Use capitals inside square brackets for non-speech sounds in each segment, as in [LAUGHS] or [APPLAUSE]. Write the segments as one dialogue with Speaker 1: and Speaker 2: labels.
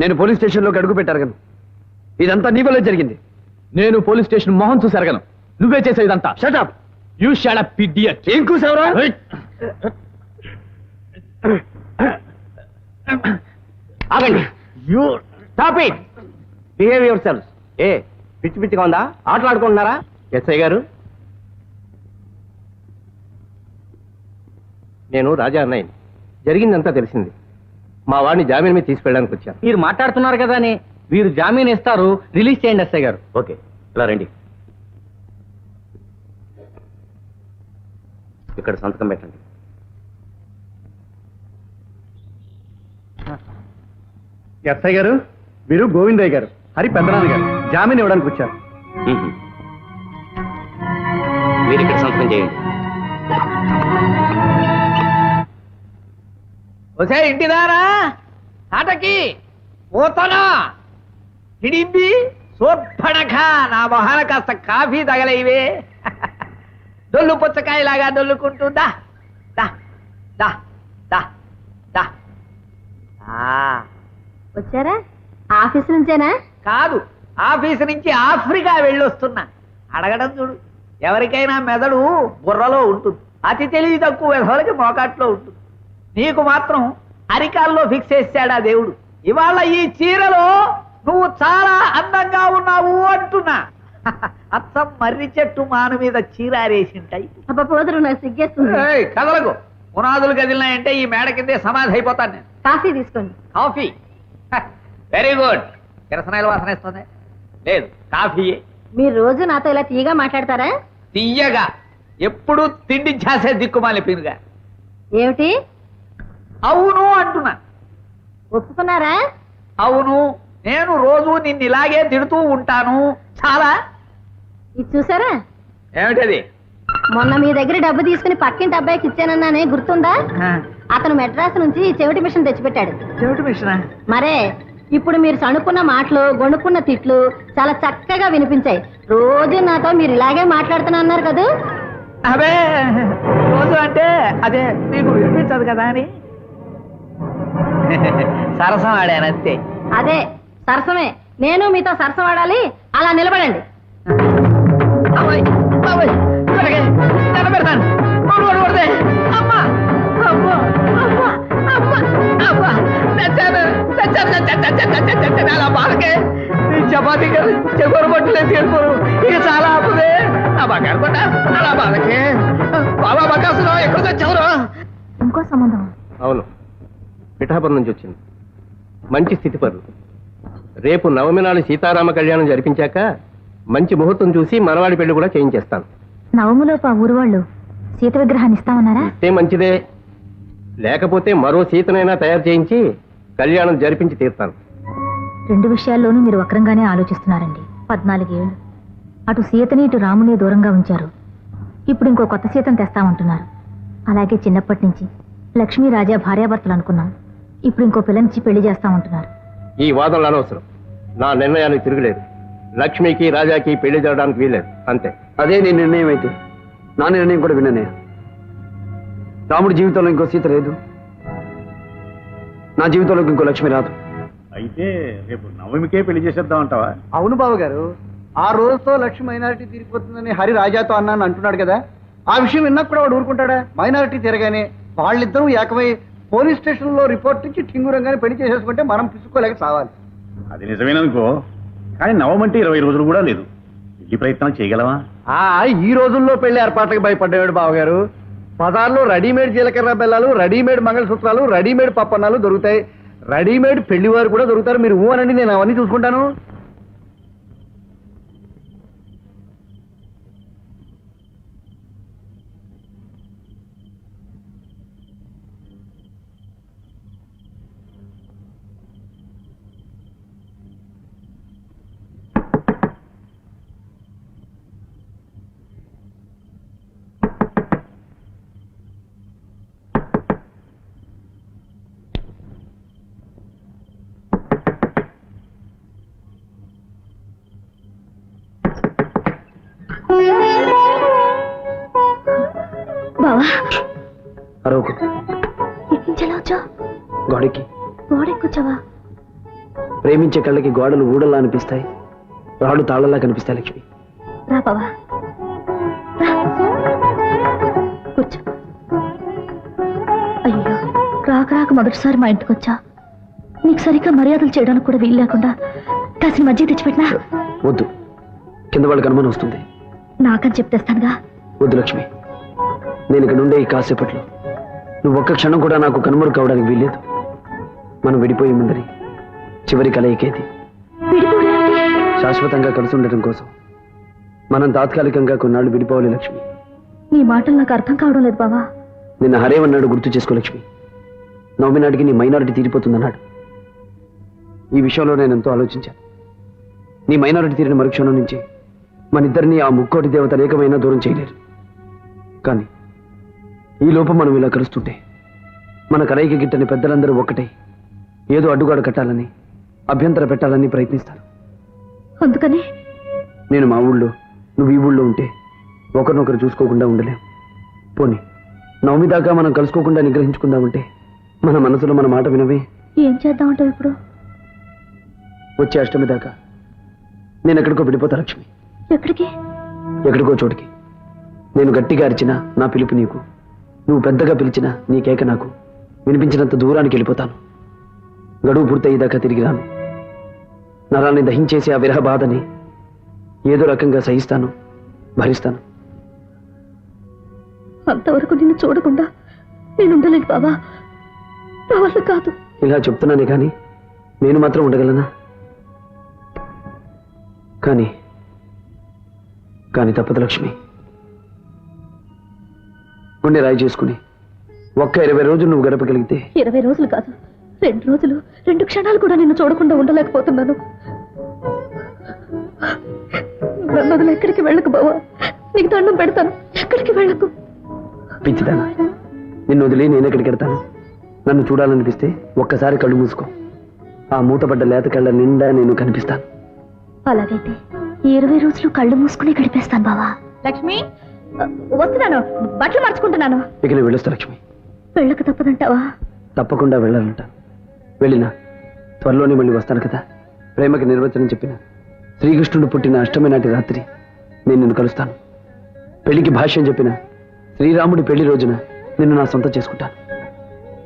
Speaker 1: నేను పోలీస్ స్టేషన్లోకి అడుగు పెట్టారు కదా. ఇదంతా నీ వల్లే జరిగింది.
Speaker 2: నేను పోలీస్ స్టేషన్ మొహం చూసి అరగను. నువ్వే చేసేదంతా
Speaker 1: shut up
Speaker 2: you shut up
Speaker 1: idiot కూసావురా?
Speaker 3: ఆగండి. You stop it behave yourselves ఏ పిచ్చి పిచ్చిగా ఉందా? ఆటలు ఆడుకుంటున్నారా ఎస్ఐ గారు. నేను రాజా అన్నయ్యని. జరిగిందంతా తెలిసింది. మా వాడిని జామీన్ మీద తీసుకెళ్ళడానికి వచ్చాను.
Speaker 4: మీరు మాట్లాడుతున్నారు కదా అని వీరు జామీన్ ఇస్తారు రిలీజ్ చేయండి ఎస్ఐ గారు.
Speaker 3: ఓకే ఇలా రండి. ఇక్కడ సంతకం పెట్టండి.
Speaker 1: ఎస్ఐ గారు మీరు గోవిందయ్య గారు హరి పెద్దనాన్న గారు జామీన్ ఇవ్వడానికి వచ్చారు.
Speaker 3: మీరు ఇక్కడ సంతకం చేయండి.
Speaker 4: ఒసే ఇంటిదారా ఆటకి పోతానా? హిడింది సోర్పణఖ నా మొహాన కాస్త కాఫీ తగలేవే దొల్లు పుచ్చకాయలాగా దొల్లుకుంటుందా దా దా దా దా ఆ,
Speaker 5: వచ్చారా? ఆఫీస్ నుంచేనా?
Speaker 4: కాదు ఆఫీసు నుంచి ఆఫ్రికా వెళ్ళొస్తున్నా. అడగడం చూడు ఎవరికైనా మెదడు బుర్రలో ఉంటుంది. అతి తెలివి తక్కువ వెధవలకి మోకాట్లో ఉంటుంది. నీకు మాత్రం అరికాల్లో ఫిక్స్ చేశాడా దేవుడు? ఇవాళ ఈ చీరలో నువ్వు చాలా అందంగా ఉన్నావు అంటున్నా. [LAUGHS] అచ్చం మర్రి చెట్టు మాను మీద చీరారేసింటాయి కదలకు. పునాదులు కదిలినాయంటే ఈ మేడ కిందే సమాధి అయిపోతాను నేను.
Speaker 5: కాఫీ తీసుకోండి.
Speaker 4: కాఫీ? వెరీ గుడ్ కిరసనాయల వాసన ఇస్తుంది లేదు కాఫీ
Speaker 5: మీరు రోజు నాతో ఇలా తీయగా మాట్లాడతారా?
Speaker 4: తీయగా. ఎప్పుడు తిండి చేసే దిక్కుమాలి పీనుగా
Speaker 5: ఏమిటి?
Speaker 4: అవును అంటున్నా.
Speaker 5: ఒప్పుకున్నారా?
Speaker 4: అవును. నేను రోజు నిన్ను ఇలాగే తిడుతూ ఉంటాను. చాలా?
Speaker 5: ఇది చూసారా?
Speaker 4: ఏమిటది?
Speaker 5: మొన్న మీ దగ్గర డబ్బు తీసుకుని పక్కింటి అబ్బాయికి ఇచ్చానన్నానే గుర్తుందా? అతను మెడ్రాస్ నుంచి చెవిటి మిషన్ తెచ్చిపెట్టాడు.
Speaker 4: చెవిటి మిషన్?
Speaker 5: మరే ఇప్పుడు మీరు సణుకున్న మాటలు గొణుకున్న తిట్లు చాలా చక్కగా వినిపించాయి. రోజు నాతో మీరు ఇలాగే మాట్లాడుతున్నా అన్నారు కదా?
Speaker 4: అవే రోజు అంటే అదే నీకు వినిపించదు కదా అని. [LAUGHS] సరసం ఆడానంతే
Speaker 5: అదే సరసమే. నేను మీతో సరసం ఆడాలి అలా నిలబడండి.
Speaker 4: చపాతీ చెగోరు ఇక చాలా ఆపుదే. నా బంగారు కొండ అలా బాలకే బాబా బకాసులో ఎక్కడ తెచ్చావురా
Speaker 5: ఇంకో సంబంధం.
Speaker 3: అవును. పిఠాపురం నుంచి వచ్చింది. మంచి స్థితి పరులు. రేపు నవమి నాడు సీతారామ కళ్యాణం జరిపించాక మంచి ముహూర్తం చూసి మనవాడి పెళ్ళి కూడా చేయించేస్తాను.
Speaker 5: నవములోపు ఆ ఊరు వాళ్ళు సీత విగ్రహాన్ని ఇస్తామన్నారా?
Speaker 3: ఇస్తే మంచిదే. లేకపోతే మరో సీతనైనా తయారు చేయించి కళ్యాణం జరిపించి తీరుతాను.
Speaker 5: రెండు విషయాల్లోనూ మీరు వక్రంగానే ఆలోచిస్తున్నారండి. పద్నాలుగేళ్ళు. అటు సీతని ఇటు రాముని దూరంగా ఉంచారు. ఇప్పుడు ఇంకో కొత్త సీతను తెస్తామంటున్నారు. అలాగే చిన్నప్పటి నుంచి లక్ష్మీ రాజా భార్యాభర్తలు అనుకున్నాం. ఇప్పుడు ఇంకో పిల్లనిచ్చి పెళ్ళి చేస్తామంటున్నారు.
Speaker 3: ఈ వాదనలు అనవసరం. నా నిర్ణయానికి తిరగలేదు. లక్ష్మికి రాజాకి పెళ్ళి జరగడానికి వీల్లేదు. అంతే.
Speaker 1: అదే నీ నిర్ణయం అయితే. నా నిర్ణయం కూడా విననే. రాముడి జీవితంలో ఇంకో సీత లేదు. నా జీవితంలోకి ఇంకో లక్ష్మి రాదు.
Speaker 6: అయితే రేపు నవమికే పెళ్ళి చేసేద్దాం అంటావా?
Speaker 7: అవును బాబు గారు ఆ రోజుతో లక్ష్మి మైనారిటీ తీరిపోతుందని హరి రాజాతో అన్నాను అంటున్నాడు కదా. ఆ విషయం విన్నాక కూడా వాడు ఊరుకుంటాడా? మైనారిటీ తిరగానే వాళ్ళిద్దరూ ఏకమై పోలీస్ స్టేషన్లో రిపోర్ట్ ఇచ్చి ఠింగురంగానే పెళ్ళి చేసేసుకుంటే మనం పిసుకోలేక సావాలి.
Speaker 6: అది నిజమేననుకో కానీ నవమంటే ఇరవై రోజులు కూడా లేదు. పెళ్ళి ప్రయత్నం చేయగలవా?
Speaker 7: ఆ ఈ రోజుల్లో పెళ్ళి ఏర్పాట్లకు భయపడ్డాడు బావగారు. పదార్లో రెడీమేడ్ జీలకర్ర బెల్లాలు రెడీమేడ్ మంగళసూత్రాలు రెడీమేడ్ పప్పన్నాలు దొరుకుతాయి. రెడీమేడ్ పెళ్ళి వారు కూడా దొరుకుతారు. మీరు ఊ అనండి నేను అవన్నీ చూసుకుంటాను.
Speaker 1: అరవకు
Speaker 5: గోడెక్కొచ్చావా
Speaker 1: ప్రేమించే కళ్ళకి గోడలు ఊడల్లా అనిపిస్తాయి రాళ్ళు తాళలా కనిపిస్తాయి లక్ష్మి.
Speaker 8: రా బావా. రా. కూర్చో. అయ్యో రాక రాక మొదటిసారి మా ఇంటికి వచ్చా నీకు సరిగ్గా మర్యాదలు చేయడానికి కూడా వీలు లేకుండా కాసిన మధ్య తెచ్చిపెట్టినా?
Speaker 1: వద్దు. కింద వాళ్ళకి అనుమానం వస్తుంది.
Speaker 8: నాకని చెప్తేస్తానుగా
Speaker 1: వద్దు లక్ష్మి. నేను ఇక్కడ నుండే ఈ కాసేపట్లో నువ్వు ఒక్క క్షణం కూడా నాకు కనుమరు కావడానికి వీల్లేదు. మనం విడిపోయే ముందరి చివరి కలయికేది శాశ్వతంగా కలిసి ఉండటం కోసం మనం తాత్కాలికంగా కొన్నాళ్ళు విడిపోవాలి లక్ష్మి.
Speaker 8: నీ మాటలు నాకు అర్థం కావడం లేదు బావా.
Speaker 1: నిన్న హరేవన్నాడు గుర్తు చేసుకో లక్ష్మి. నవమి నాటికి నీ మైనారిటీ తీరిపోతుందన్నాడు. ఈ విషయంలో నేను ఎంతో ఆలోచించాను నీ మైనారిటీ తీరిన మరుక్షణం నుంచి మన ఇద్దరిని ఆ ముక్కోటి దేవత అనేకమైనా దూరం చేయలేరు. కానీ ఈ లోపం మనం ఇలా కలుస్తుంటే మన కలయిక గిట్టని పెద్దలందరూ ఒక్కటై ఏదో అడ్డుగాడు కట్టాలని అభ్యంతర పెట్టాలని ప్రయత్నిస్తారు.
Speaker 8: అందుకని?
Speaker 1: నేను మా ఊళ్ళో నువ్వు ఈ ఊళ్ళో ఉంటే ఒకరినొకరు చూసుకోకుండా ఉండలేం. పోనీ నవమి దాకా మనం కలుసుకోకుండా నిగ్రహించుకుందామంటే మన మనసులో మన మాట వినవే.
Speaker 8: ఏం చేద్దామంటావు ఇప్పుడు?
Speaker 1: వచ్చే అష్టమి దాకా నేను ఎక్కడికో విడిపోతా లక్ష్మి.
Speaker 8: ఎక్కడికి?
Speaker 1: ఎక్కడికో చోటికి. నేను గట్టిగా అరిచినా నా పిలుపు నీకు. నువ్వు పెద్దగా పిలిచినా నీ కేక నాకు వినిపించినంత దూరానికి వెళ్ళిపోతాను. గడువు పూర్తయ్యేదాకా తిరిగి రాను. నరాన్ని దహించేసి ఆ విరహ బాధని ఏదో రకంగా సహిస్తాను భరిస్తాను.
Speaker 8: అంతవరకు నిన్ను చూడకుండా నేను ఉండలేను బావా. నా వల్ల కాదు.
Speaker 1: ఇలా చెప్తున్నానే కానీ నేను మాత్రం ఉండగలనా? కానీ కానీ తప్పదు లక్ష్మి. గుండె రాయి చేసుకుని ఒక్క ఇరవై రోజులు నువ్వు గడపగలిగితే
Speaker 8: ఇరవై రోజులు కాదు. రెండు రోజులు రెండు క్షణాలు కూడా నిన్ను చూడకుండా ఉండలేకపోతున్నాను. నన్ను ఎక్కడికి వెళ్ళకు బావా. నీకు దండం పెడతాను. ఎక్కడికి వెళ్ళకు.
Speaker 1: పిచ్చిదానా నిన్ను వదిలి నేను ఎక్కడికి వెడతాను నన్ను చూడాలనిపిస్తే ఒక్కసారి కళ్ళు మూసుకో. ఆ మూతపడ్డ లేత కళ్ళ నిండా నేను కనిపిస్తాను.
Speaker 8: అలాగైతే ఈ ఇరవై రోజులు కళ్ళు మూసుకుని గడిపేస్తాను బావా. లక్ష్మి వస్తున్నాను. బట్టలు మార్చుకుంటున్నాను.
Speaker 1: ఇక నేను వెళ్ళొస్తా లక్ష్మి.
Speaker 8: వెళ్ళక తప్పదంటావా?
Speaker 1: తప్పకుండా వెళ్ళాలంటాను వెళ్ళినా. త్వరలోనే మళ్ళీ వస్తాను కదా. ప్రేమకి నిర్వచనం చెప్పిన. శ్రీకృష్ణుడు పుట్టిన అష్టమి నాటి రాత్రి నేను నిన్ను కలుస్తాను. పెళ్ళికి భాష్యం చెప్పిన. శ్రీరాముడి పెళ్ళి రోజున నిన్ను నా సొంతం చేసుకుంటాను.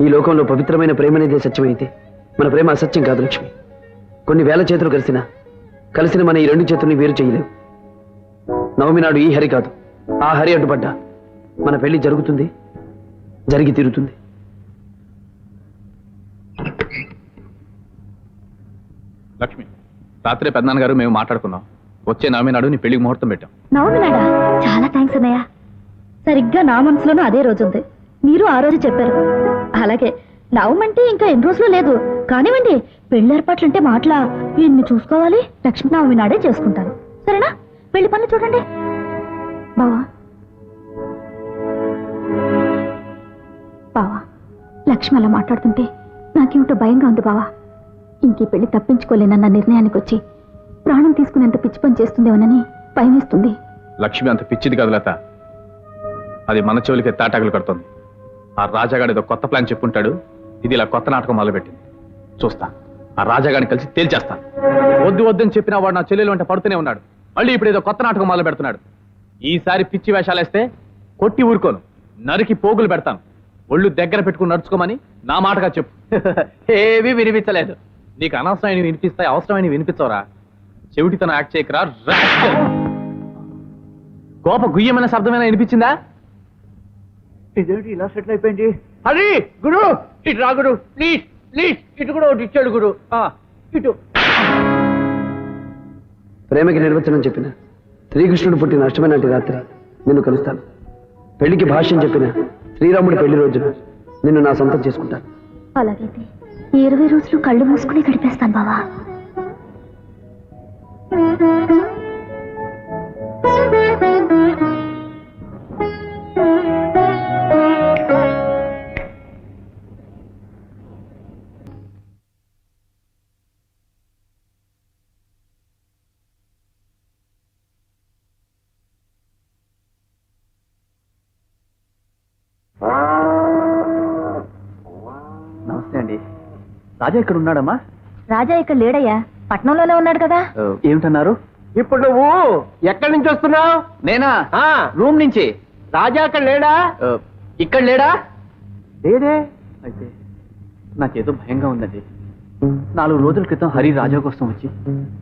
Speaker 1: ఈ లోకంలో పవిత్రమైన ప్రేమనేదే సత్యమైతే మన ప్రేమ అసత్యం కాదు లక్ష్మి. కొన్ని వేల చేతులు కలిసినా కలిసిన మన ఈ రెండు చేతుల్ని వేరు చేయలేవు. నవమి నాడు ఈ హరి కాదు. ఆ హరి అడ్డుపడ్డా మన పెళ్ళి జరుగుతుంది జరిగి తీరుతుంది.
Speaker 2: లక్ష్మి రాత్రి పెద్దనాన్నగారు మేము మాట్లాడుకున్నాం. వచ్చే నవమి నాడు నీ పెళ్ళికి ముహూర్తం పెట్టాం.
Speaker 8: నవమి నాడా? చాలా థ్యాంక్స్ అన్నయ్య. సరిగ్గా నా మనసులోనూ అదే రోజు ఉంది. మీరు ఆ రోజు చెప్పారు. అలాగే నవమంటే ఇంకా ఎన్ని రోజులు లేదు. కానివ్వండి పెళ్ళి ఏర్పాట్లంటే మాటలా. ఎన్ని చూసుకోవాలి? లక్ష్మీ నవమి నాడే చేసుకుంటాను. సరేనా? పెళ్ళి పనులు చూడండి. బావా. బావా లక్ష్మి అలా మాట్లాడుతుంటే నాకేమిటో భయంగా ఉంది బావా. ఇంకీ పెళ్ళి తప్పించుకోలేనన్న నిర్ణయానికి వచ్చి ప్రాణం తీసుకునేంత పిచ్చి పని చేస్తుందేమోనని భయమేస్తుంది.
Speaker 2: లక్ష్మి అంత పిచ్చిది కాదు లత. అది మన చెవులకి తాటాకులు కడుతుంది. ఆ రాజాగాడు ఏదో కొత్త ప్లాన్ చెప్పుంటాడు. ఇది ఇలా కొత్త నాటకం మొదలుపెట్టింది. చూస్తా. ఆ రాజాగాడిని కలిసి తేల్చేస్తాను వద్దు వద్దని చెప్పిన వాడు నా చెల్లెలు వెంట పడుతూనే ఉన్నాడు. మళ్ళీ ఇప్పుడు ఏదో కొత్త నాటకం మొదలు పెడుతున్నాడు ఈసారి పిచ్చి వేషాలు వేస్తే కొట్టి ఊరుకోను. నరికి పోగులు పెడతాను. ఒళ్ళు దగ్గర పెట్టుకుని నడుచుకోమని నా మాటగా చెప్పు. [LAUGHS] ఏమీ వినిపించలేదు. నీకు అనవసరమైన వినిపిస్తాయి అవసరమైన వినిపించవరా. చెవిటితనం యాక్ట్ చేయకరా. కోప గుయ్యమైన శబ్దమైనా వినిపించిందా?
Speaker 3: ఇదేంటి ఇలా సెటిల్ అయిపోయింది? హరి గురు ఇటు రా గురు. ప్లీజ్ ప్లీజ్ ఇటు కూడా ఒకటి ఇచ్చాడు గురు. ఆ, ఇటు.
Speaker 1: ప్రేమకి నిర్వచనం చెప్పిన. శ్రీకృష్ణుడు పుట్టిన అష్టమి నాటి రాత్రి నిన్ను కలుస్తాను. పెళ్ళికి భాష్యం చెప్పిన శ్రీరాముడి పెళ్ళి రోజున నిన్ను నా సొంతం చేసుకుంటాను.
Speaker 8: అలాగైతే ఈ ఇరవై రోజులు కళ్ళు మూసుకుని గడిపేస్తాను బావా.
Speaker 9: రాజా ఇక్కడ ఉన్నాడమ్మా.
Speaker 5: రాజా ఇక్కడ లేడయ్యా. పట్నంలోనే ఉన్నాడు కదా.
Speaker 1: ఏమిటన్నారు?
Speaker 3: ఇప్పుడు నువ్వు ఎక్కడి నుంచి వస్తున్నావు?
Speaker 1: నేనా?
Speaker 3: ఆ,
Speaker 1: రూమ్ నుంచి.
Speaker 3: రాజా అక్కడ లేడా?
Speaker 1: ఇక్కడ లేడా?
Speaker 3: లేదే.
Speaker 1: అయితే నాకేదో భయంగా ఉందండి నాలుగు రోజుల క్రితం హరి రాజా కోసం వచ్చి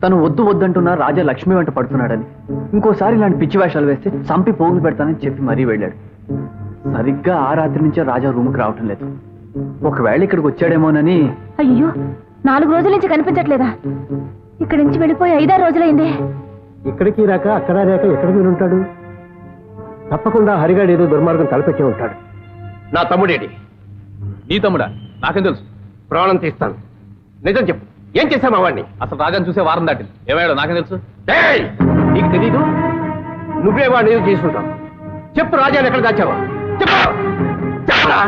Speaker 1: తను వద్దు వద్దంటున్నా రాజా లక్ష్మి వెంట పడుతున్నాడని ఇంకోసారి ఇలాంటి పిచ్చి వేషాలు వేస్తే చంపి పోగులు పెడతానని చెప్పి మరీ వెళ్ళాడు. సరిగ్గా ఆ రాత్రి నుంచే రాజా రూమ్కి రావటం లేదు. ఒకవేళ ఇక్కడికి వచ్చాడేమోనని
Speaker 5: అయ్యో నాలుగు రోజుల నుంచి కనిపించట్లేదా? ఇక్కడి నుంచి వెళ్ళిపోయి ఐదారు రోజులైంది.
Speaker 3: ఇక్కడికి రాక అక్కడ రాక ఎక్కడికి ఉంటాడు? తప్పకుండా హరిగాడు ఏదో దుర్మార్గం తలపెట్టి ఉంటాడు. నా తమ్ముడేడి
Speaker 2: నీ తమ్ముడా? నాకేం తెలుసు?
Speaker 3: ప్రాణం తీస్తాను. నిజం చెప్పు. ఏం చేశామా వాడిని?
Speaker 2: అసలు రాజాని చూసే వారం దాటింది. ఏమయ్యాడో నాకేం తెలుసు?
Speaker 3: ఏయ్! నీకు తెలీదు? నువ్వే వాడిని ఏదో చేసుకుంటావు చెప్పు రాజాని ఎక్కడ దాచావా. చెప్పు! చెప్పరా!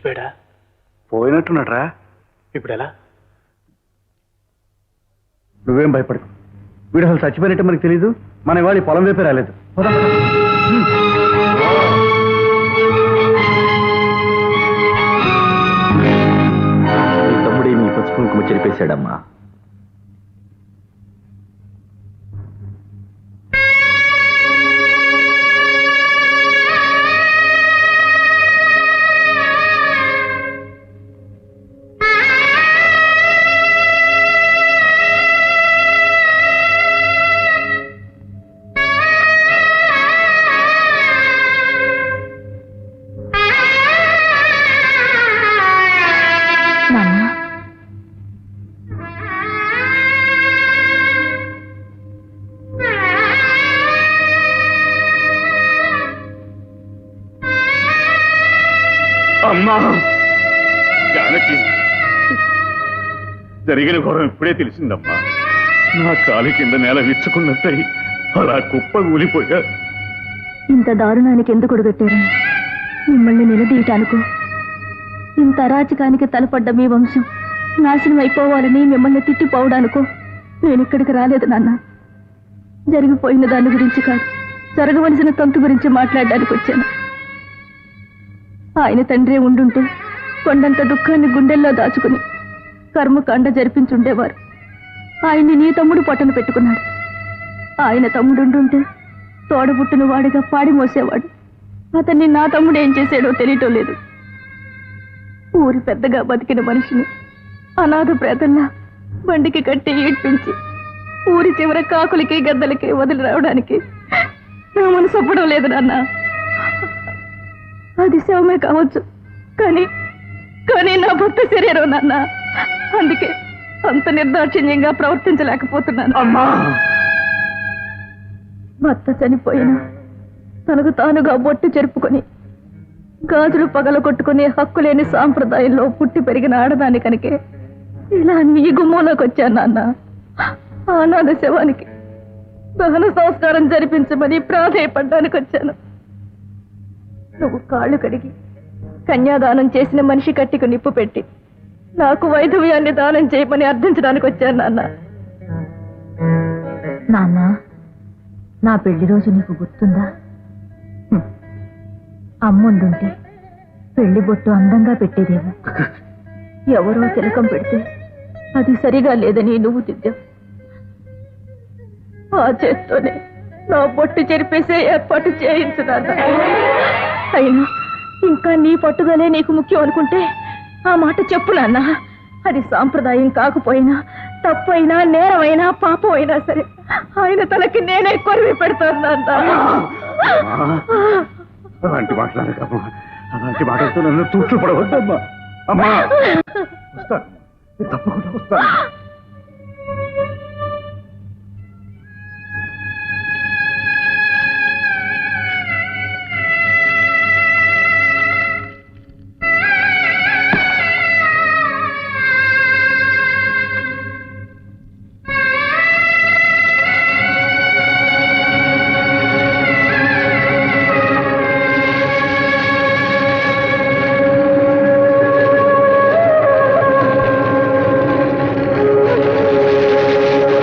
Speaker 6: చచ్చిపోయాడా పోయినట్టున్నాడ్రా. ఇప్పుడు ఎలా
Speaker 7: నువ్వేం భయపడకు. వీడు అసలు చచ్చిపోయినట్టు మనకు తెలీదు. మన ఇవాళ ఈ పొలం వైపే రాలేదు.
Speaker 1: తమ్ముడే నీ పసుపు కుంకుమ చెరిపేశాడమ్మా.
Speaker 6: అమ్మా. జానకి జరిగిన ఘోరం ఇప్పుడే తెలిసిందమ్మా. నా కాలి కింద నేల విచ్చుకున్నట్టయి అలా కుప్ప కూలిపోయా
Speaker 5: ఇంత దారుణానికి ఎందుకు ఒడగట్టారు? మిమ్మల్ని నిలదీయటానుకో? ఇంత అరాచకానికి తలపడ్డ మీ వంశం నాశనం అయిపోవాలని మిమ్మల్ని తిట్టిపోవడానికో? నేను ఇక్కడికి రాలేదు నాన్న. జరిగిపోయిన దాని గురించి కాదు జరగవలసిన తంతు గురించి మాట్లాడడానికి వచ్చాను ఆయన తండ్రి ఉండుంటే కొండంత దుఃఖాన్ని గుండెల్లో దాచుకుని కర్మకాండ జరిపించుండేవారు. ఆయన్ని నీ తమ్ముడు పొట్టను పెట్టుకున్నాడు. ఆయన తమ్ముడుండుంటే తోడబుట్టును వాడిగా పాడి మోసేవాడు. అతన్ని నా తమ్ముడు ఏం చేశాడో తెలియటం లేదు. ఊరి పెద్దగా బతికిన మనిషిని అనాథ ప్రేతల్లా బండికి కట్టి ఈడ్పించి ఊరి చివర కాకులకి గద్దలకి వదిలి రావడానికి నా మనసు ఒప్పడం లేదు నాన్న. అది శవమే కావచ్చు. కానీ కానీ నా భర్త శరీరం నాన్న. అందుకే అంత నిర్దాక్షిణ్యంగా ప్రవర్తించలేకపోతున్నాను.
Speaker 6: అమ్మా!
Speaker 5: భర్త చనిపోయిన తనకు తానుగా బొట్టు చెరుపుకొని గాజులు పగల కొట్టుకునే హక్కు లేని సాంప్రదాయంలో పుట్టి పెరిగిన ఆడదాని కనుకే ఇలా నీ గుమ్మంలోకి వచ్చాను నాన్న. ఆనాద శవానికి దహన సంస్కారం జరిపించమని ప్రాధేయపడ్డానికి వచ్చాను. నువ్వు కాళ్ళు కడిగి కన్యాదానం చేసిన మనిషి కట్టికు నిప్పు పెట్టి నాకు వైధవ్యాన్ని దానం చేయమని అర్థించడానికి వచ్చాను నాన్న. నాన్న నా పెళ్ళి రోజు నీకు గుర్తుందా? అమ్ముండుంటే పెళ్ళి బొట్టు అందంగా పెట్టేదేమో. ఎవరో తిలకం పెడితే అది సరిగా లేదని నువ్వు దిద్దావు ఆ చేత్తోనే నా బొట్టు చెరిపేసే ఏర్పాటు చేయించున్నాను అయినా ఇంకా నీ పట్టుదలే నీకు ముఖ్యం అనుకుంటే ఆ మాట చెప్పు నాన్న. అది సాంప్రదాయం కాకపోయినా తప్పైనా నేరమైనా పాపం అయినా సరే ఆయన తలకి నేనే కొరివి పెడతాను నాన్న.
Speaker 6: అలాంటి మాట్లాడకమ్మా. అలాంటి మాటలతో నన్ను తూట్లు పడవద్దమ్మా అమ్మా వస్తాను తప్పకుండా వస్తాను.